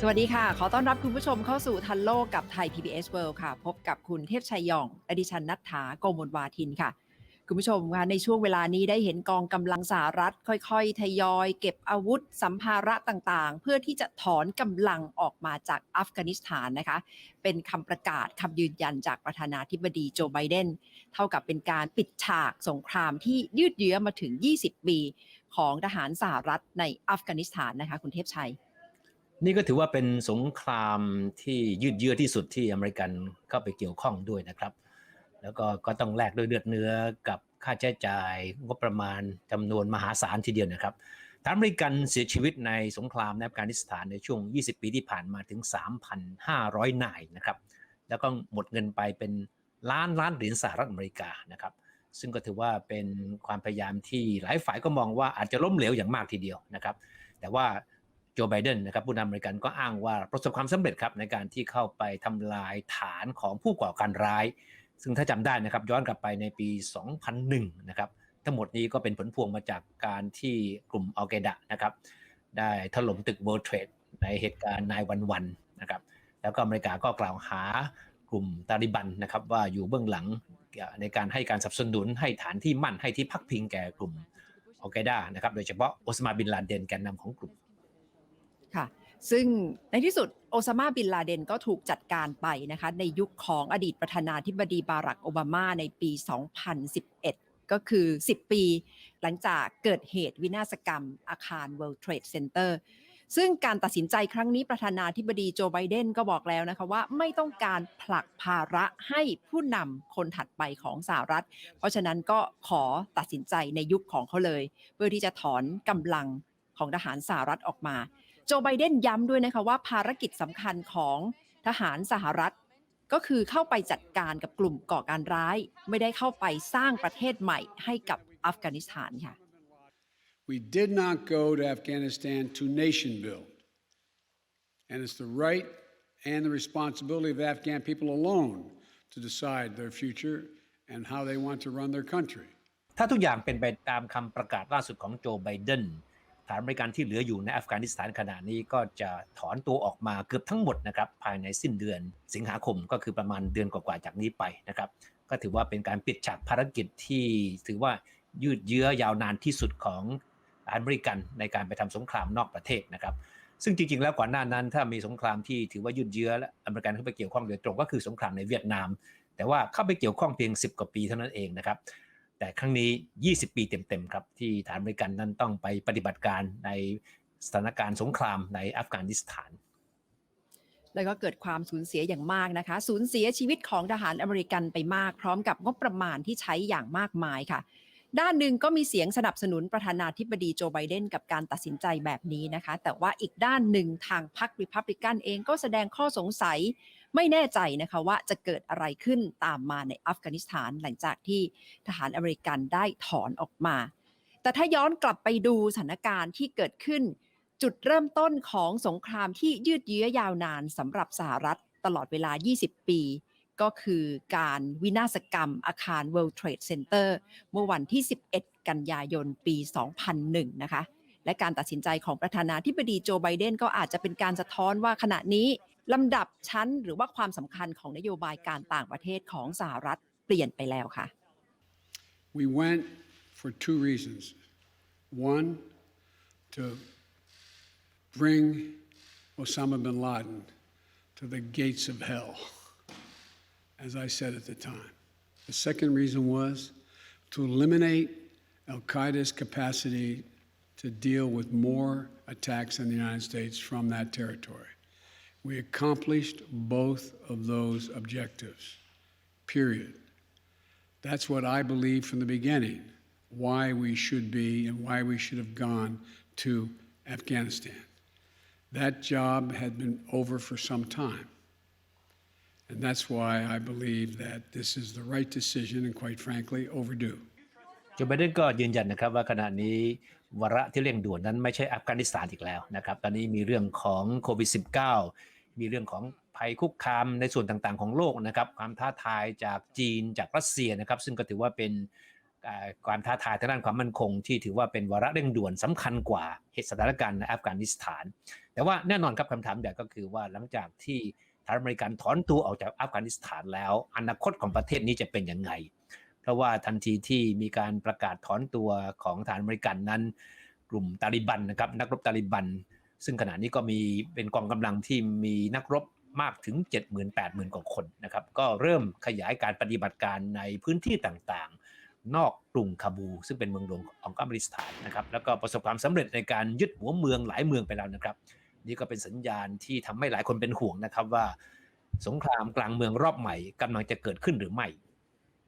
สวัสดีค่ะ ขอต้อนรับคุณผู้ชมเข้าสู่ทันโลกกับไทย PBS World ค่ะ พบกับคุณเทพชัยยองและดิฉันนัทธาโกมลวาทินค่ะ คุณผู้ชมค่ะในช่วงเวลานี้ได้เห็นกองกำลังสหรัฐ ค่อยๆ ทยอย เก็บอาวุธ สัมภาระต่างๆ เพื่อที่จะถอนกำลังออกมาจากอัฟกานิสถานนะคะ เป็นคำประกาศคำยืนยันจากประธานาธิบดีโจไบเดนเท่ากับเป็นการปิดฉากสงครามที่ยืดเยื้อมาถึง 20 ปี ของทหารสหรัฐในอัฟกานิสถานนะคะ คุณเทพชัย นี่ก็ถือว่าเป็นสงครามที่ยืดเยื้อที่สุดที่อเมริกันเข้าไปเกี่ยวข้องด้วยนะครับ แล้วก็ก็ต้องแลกด้วยเลือดเนื้อกับค่าใช้จ่ายงบประมาณจำนวนมหาศาลทีเดียวนะครับทหารอเมริกันเสียชีวิตในสงครามในอัฟกานิสถานในช่วง 20 ปีที่ผ่านมาถึง 3,500 นายนะครับ แล้วก็หมดเงินไปเป็นล้านล้านเหรียญสหรัฐอเมริกานะครับ ซึ่งก็ถือว่าเป็นความพยายามที่หลายฝ่ายก็มองว่าอาจจะล้มเหลวอย่างมากทีเดียวนะครับ แต่ว่า โจไบเดนนะครับผู้นำอเมริกันก็อ้างว่าประสบความสำเร็จครับในการที่เข้าไปทำลายฐานของผู้ก่อการร้าย ซึ่งถ้าจำได้นะครับย้อนกลับไปในปี 2001 นะครับทั้งหมดนี้ก็เป็นผลพวงมาจากการที่กลุ่มอัลไกดะนะครับได้ถล่มตึก World Trade ในเหตุการณ์นายวันวันนะครับแล้วก็อเมริกาก็กล่าวหากลุ่มตาลิบันนะครับว่าอยู่เบื้องหลังในการให้การสนับสนุนให้ฐานที่มั่นให้ที่พักพิงแก่กลุ่มอัลไกดะนะครับโดยเฉพาะโอสมาบินลาเดนแกนนำของกลุ่ม ค่ะ ซึ่งในที่สุดโอซามาบินลาเดนก็ถูกจัดการไปนะคะในยุคของอดีตประธานาธิบดีบารักโอบามาในปี 2011 ก็คือ 10 ปี หลังจากเกิดเหตุวินาศกรรมอาคาร World Trade Center ซึ่งการตัดสินใจครั้งนี้ประธานาธิบดีโจไบเดนก็บอกแล้วนะคะว่าไม่ต้องการผลักภาระให้ผู้นำคนถัดไปของสหรัฐ เพราะฉะนั้นก็ขอตัดสินใจในยุคของเขาเลย เพื่อที่จะถอนกำลังของทหารสหรัฐออกมา โจไบเดนย้ำด้วยนะคะว่าภารกิจสำคัญของทหารสหรัฐ ก็คือเข้าไปจัดการกับกลุ่มก่อการร้าย ไม่ได้เข้าไปสร้างประเทศใหม่ให้กับอัฟกานิสถานค่ะ We did not go to Afghanistan to nation build. And it's the right and the responsibility of the Afghan people alone to decide their future and how they want to run their country. ถ้าทุกอย่างเป็นไปตามคำประกาศล่าสุดของโจไบเดน ฐานบริการที่เหลืออยู่ในอัฟกานิสถานขณะนี้ก็จะถอนตัวออกมาเกือบทั้งหมดนะครับภายในสิ้นเดือนสิงหาคมก็คือประมาณเดือนกว่าๆจากนี้ไปนะครับก็ถือว่าเป็นการปิดฉากภารกิจที่ถือว่ายืดเยื้อยาวนานที่สุดของทหารบริการในการไปทำสงครามนอกประเทศนะครับซึ่งจริงๆ แล้วก่อนหน้านั้นถ้ามีสงครามที่ถือว่ายืดเยื้อและอเมริกันเข้าไปเกี่ยวข้องโดยตรงก็คือสงครามในเวียดนาม แต่ว่าเข้าไปเกี่ยวข้องเพียง 10 กว่าปีเท่านั้นเองนะครับ แต่ครั้งนี้ 20 ปีเต็มๆครับที่ฐานบริการนั้นต้องไปปฏิบัติการในสถานการณ์สงครามในอัฟกานิสถาน แล้วก็เกิดความสูญเสียอย่างมากนะคะ สูญเสียชีวิตของทหารอเมริกันไปมาก พร้อมกับงบประมาณที่ใช้อย่างมากมายค่ะ ด้านหนึ่งก็มีเสียงสนับสนุนประธานาธิบดีโจไบเดนกับการตัดสินใจแบบนี้นะคะ แต่ว่าอีกด้านหนึ่งทางพรรคริพับลิกันเองก็แสดงข้อสงสัยไม่แน่ใจนะคะว่าจะเกิดอะไรขึ้นตามมาในอัฟกานิสถานหลังจากที่ทหารอเมริกันได้ถอนออกมา แต่ถ้าย้อนกลับไปดูสถานการณ์ที่เกิดขึ้น จุดเริ่มต้นของสงครามที่ยืดเยื้อยาวนานสำหรับสหรัฐตลอดเวลา 20 ปี ก็คือการวินาศกรรมอาคาร World Trade Center เมื่อวันที่ 11 กันยายนปี 2001 นะคะ และการตัดสินใจของประธานาธิบดีโจไบเดนก็อาจจะเป็นการสะท้อนว่าขณะนี้ลำดับชั้นหรือว่าความสำคัญของนโยบายการต่างประเทศของสหรัฐเปลี่ยนไปแล้วค่ะ We went for two reasons. One, to bring Osama bin Laden to the gates of hell, as I said at the time. The second reason was to eliminate Al Qaeda's capacity to deal with more attacks on the United States from that territory. We accomplished both of those objectives, period. That's what I believed from the beginning, why we should be and why we should have gone to Afghanistan. That job had been over for some time. And that's why I believe that this is the right decision and, quite frankly, overdue. โจไบเดนก็ยืนยันนะครับว่าขณะนี้วาระที่เร่งด่วนนั้นไม่ใช่อัฟกานิสถานอีกแล้วนะครับตอนนี้มีเรื่องของโควิด -19 มีเรื่องของภัยคุกคามในส่วนต่างๆของโลกนะครับความท้าทายจากจีนจากรัสเซียนะครับซึ่งก็ถือว่าเป็นความท้าทายทางด้านความมั่นคง ที่ถือว่าเป็นวาระเร่งด่วนสำคัญกว่าเหตุสถานการณ์ในอัฟกานิสถาน แต่ว่าแน่นอนครับคำถามใหญ่ก็คือว่าหลังจากที่ ทหารอเมริกันถอนตัวออกจากอัฟกานิสถานแล้ว อนาคตของประเทศนี้จะเป็นยังไง เพราะว่าทันทีที่มีการประกาศถอนตัวของทหารอเมริกันนั้น กลุ่มตาลิบันนะครับนักรบตาลิบัน ซึ่งขณะนี้ก็มีเป็นกองกำลังที่มีนักรบมากถึง70,000 80,000 กว่าคนนะครับก็เริ่มขยายการปฏิบัติการในพื้นที่ต่างๆ นอกกรุงคาบู ซึ่งเป็นเมืองหลวงของอัฟกานิสถานนะครับแล้วก็ประสบความสำเร็จในการยึดหัวเมืองหลายเมืองไปแล้วนะครับ นี่ก็เป็นสัญญาณที่ทำให้หลายคนเป็นห่วงนะครับว่า สงครามกลางเมืองรอบใหม่กำลังจะเกิดขึ้นหรือไม่